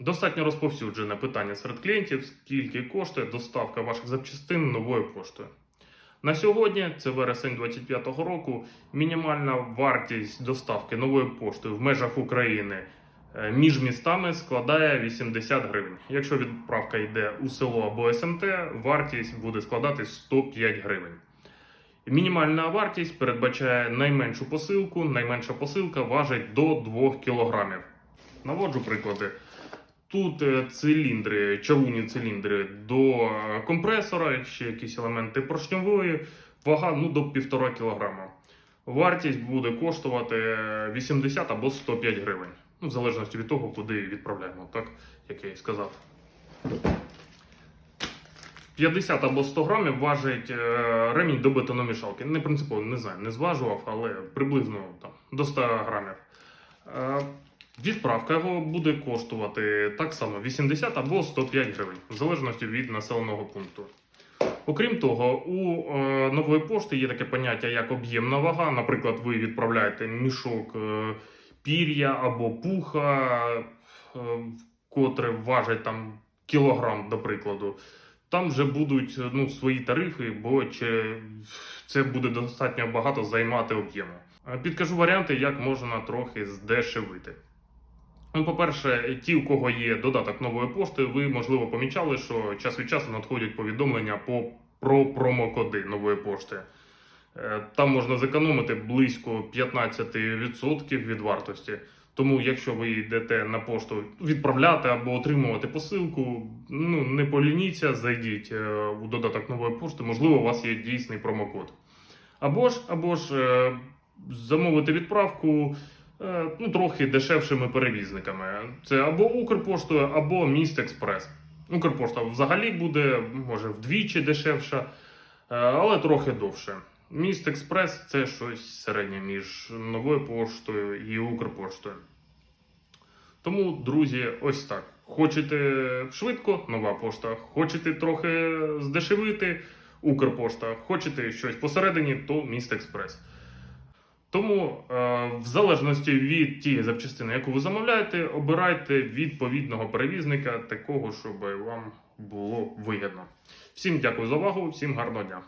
Достатньо розповсюджене питання серед клієнтів, скільки коштує доставка ваших запчастин новою поштою. На сьогодні, це вересень 2025 року, мінімальна вартість доставки новою поштою в межах України е, між містами складає 80 гривень. Якщо відправка йде у село або СМТ, вартість буде складати 105 гривень. Мінімальна вартість передбачає найменшу посилку. Найменша посилка важить до 2 кг. Наводжу приклади. Тут е, циліндри, чавунні циліндри до е, компресора, ще якісь елементи поршньової, вага ну, до 1,5 кг. Вартість буде коштувати е, 80 або 105 гривень. Ну, в залежності від того, куди відправляємо, так як я і сказав. 50 або 100 грамів важить е, ремінь до бетономішалки. Не принципово не знаю, не зважував, але приблизно там, до 100 грамів. Відправка його буде коштувати так само 80 або 105 гривень, в залежності від населеного пункту. Окрім того, у е, нової пошти є таке поняття як об'ємна вага. Наприклад, ви відправляєте мішок е, пір'я або пуха, е, котре важить там кілограм, до прикладу. Там вже будуть ну, свої тарифи, бо чи це буде достатньо багато займати об'єму. Е, Підкажу варіанти, як можна трохи здешевити. Ну, по-перше, ті, у кого є додаток нової пошти, ви можливо помічали, що час від часу надходять повідомлення по, про промокоди нової пошти. Е, Там можна зекономити близько 15% від вартості. Тому, якщо ви йдете на пошту відправляти або отримувати посилку, ну не полініться, зайдіть е, у додаток нової пошти, можливо, у вас є дійсний промокод. Або ж, або ж е, замовити відправку ну, трохи дешевшими перевізниками. Це або Укрпоштою, або Міст Експрес. Укрпошта взагалі буде, може, вдвічі дешевша, е, але трохи довше. Міст Експрес це щось середнє між новою поштою і Укрпоштою. Тому, друзі, ось так. Хочете швидко, нова пошта. Хочете трохи здешевити Укрпошта. Хочете щось посередині, то Міст Експрес. Тому, е, в залежності від тієї запчастини, яку ви замовляєте, обирайте відповідного перевізника, такого, щоб вам було вигідно. Всім дякую за увагу, всім гарного дня.